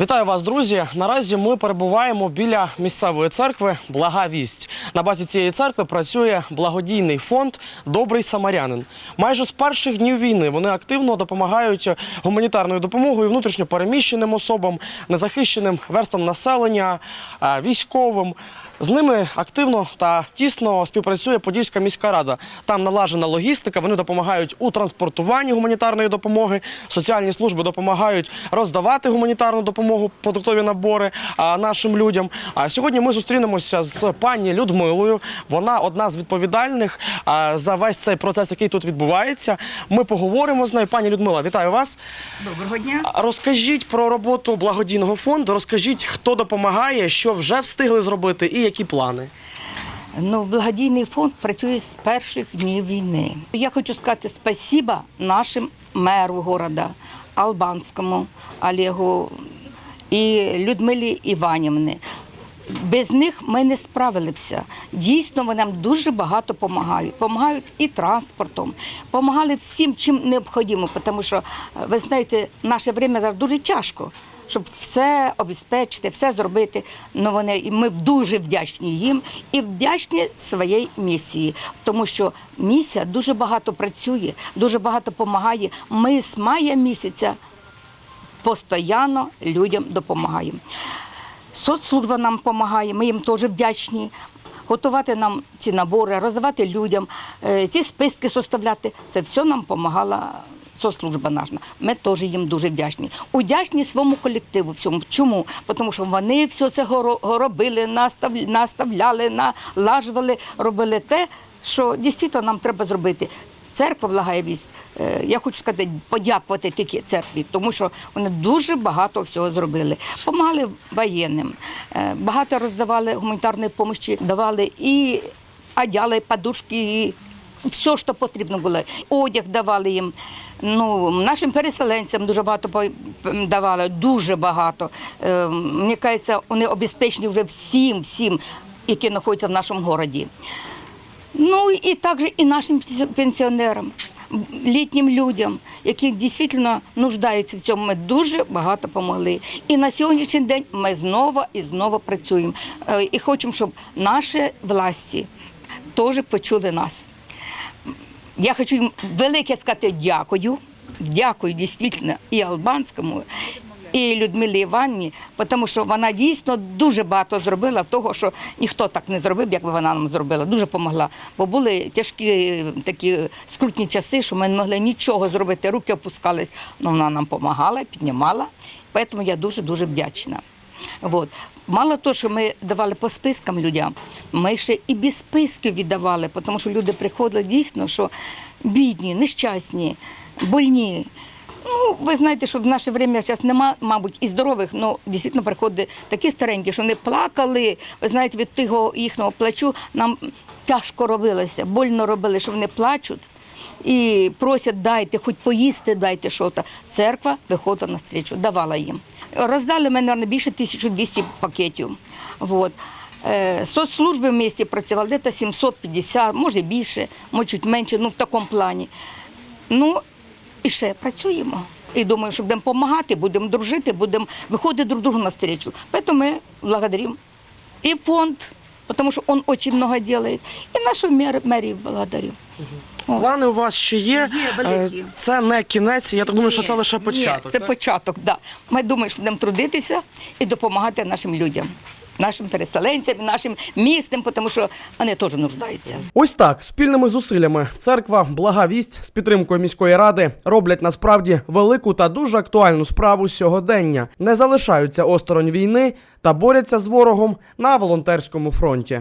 Вітаю вас, друзі. Наразі ми перебуваємо біля місцевої церкви Блага вість. На базі цієї церкви працює благодійний фонд Добрий самарянин. Майже з перших днів війни вони активно допомагають гуманітарною допомогою внутрішньо переміщеним особам, незахищеним верстам населення, військовим. З ними активно та тісно співпрацює Подільська міська рада. Там налажена логістика. Вони допомагають у транспортуванні гуманітарної допомоги. Соціальні служби допомагають роздавати гуманітарну допомогу, продуктові набори нашим людям. А сьогодні ми зустрінемося з пані Людмилою. Вона одна з відповідальних за весь цей процес, який тут відбувається. Ми поговоримо з нею. Пані Людмила, вітаю вас. Доброго дня. Розкажіть про роботу благодійного фонду. Розкажіть, хто допомагає, що вже встигли зробити, і які плани. Ну, благодійний фонд працює з перших днів війни. Я хочу сказати спасіба нашим меру города Албанському Олегу і Людмилі Іванівни. Без них ми не справилися. Дійсно, вони нам дуже багато допомагають. Помагають і транспортом, допомагали всім, чим необхідно, тому що, ви знаєте, наше зараз дуже тяжко, щоб все обезпечити, все зробити. Ну вони і ми дуже вдячні їм і вдячні своїй місії, тому що місія дуже багато працює, дуже багато допомагає. Ми з мая місяця постійно людям допомагаємо. Соцслужба нам допомагає, ми їм теж вдячні. Готувати нам ці набори, роздавати людям, е, ці списки составляти. Це все нам допомагала соцслужба наша. Ми теж їм дуже вдячні. Удячні своєму колективу всьому. Чому? Тому що вони все це робили, настав- наставляли, налажували, робили те, що дійсно нам треба зробити. Церква Благаєвість, е, я хочу сказати, подякувати тільки церкві, тому що вони дуже багато всього зробили. Помагали воєнним, е, багато роздавали гуманітарної допомоги, давали і одяла, і подушки, і все, що потрібно було. Одяг давали їм. Ну, нашим переселенцям дуже багато давали, дуже багато. Е, Мені кажеться, вони обезпечені вже всім, всім, які знаходяться в нашому місті. Ну і також і нашим пенсіонерам, літнім людям, які дійсно нуждаються в цьому. Ми дуже багато допомогли. І на сьогоднішній день ми знову і знову працюємо. Е, І хочемо, щоб наші власті теж почули нас. Я хочу їм велике сказати дякую. Дякую дійсно і Албанському, і Людмилі Іванні, тому що вона дійсно дуже багато зробила того, що ніхто так не зробив, як би вона нам зробила. Дуже допомогла. Бо були тяжкі е, такі скрутні часи, що ми не могли нічого зробити, руки опускались. Ну, вона нам допомагала, піднімала. Тому я дуже-дуже вдячна. Вот. Мало того, що ми давали по спискам людям, ми ще і без списків віддавали, тому що люди приходили дійсно, що бідні, нещасні, больні. Ну, ви знаєте, що в наше время зараз нема, мабуть, і здорових, але дійсно приходять такі старенькі, що вони плакали. Ви знаєте, від того їхнього плачу нам тяжко робилося, больно робили, що вони плачуть і просять, дайте, хоч поїсти, дайте щось. Церква виходила на встречу, давала їм. Роздали ми, мабуть, більше 1200 пакетів. Вот. Е, Соцслужби в місті працювали десь 750, може більше, може чуть менше, ну в такому плані. Ну, і ще працюємо. І думаю, що будемо допомагати, будемо дружити, будемо виходити друг другу на встречу. Тому ми благодаримо і фонд, тому що він дуже багато делает. і нашу мер- мерію благодарю. О. Плани у вас ще є. Є, великі. Е, Це не кінець. Я так думаю, що це лише ні, початок. це так? початок, так. Да. Ми думаємо, що будемо трудитися і допомагати нашим людям, нашим переселенцям, нашим містам, тому що вони теж нуждаються. Ось так спільними зусиллями церква, блага вість з підтримкою міської ради роблять насправді велику та дуже актуальну справу сьогодення, не залишаються осторонь війни та борються з ворогом на волонтерському фронті.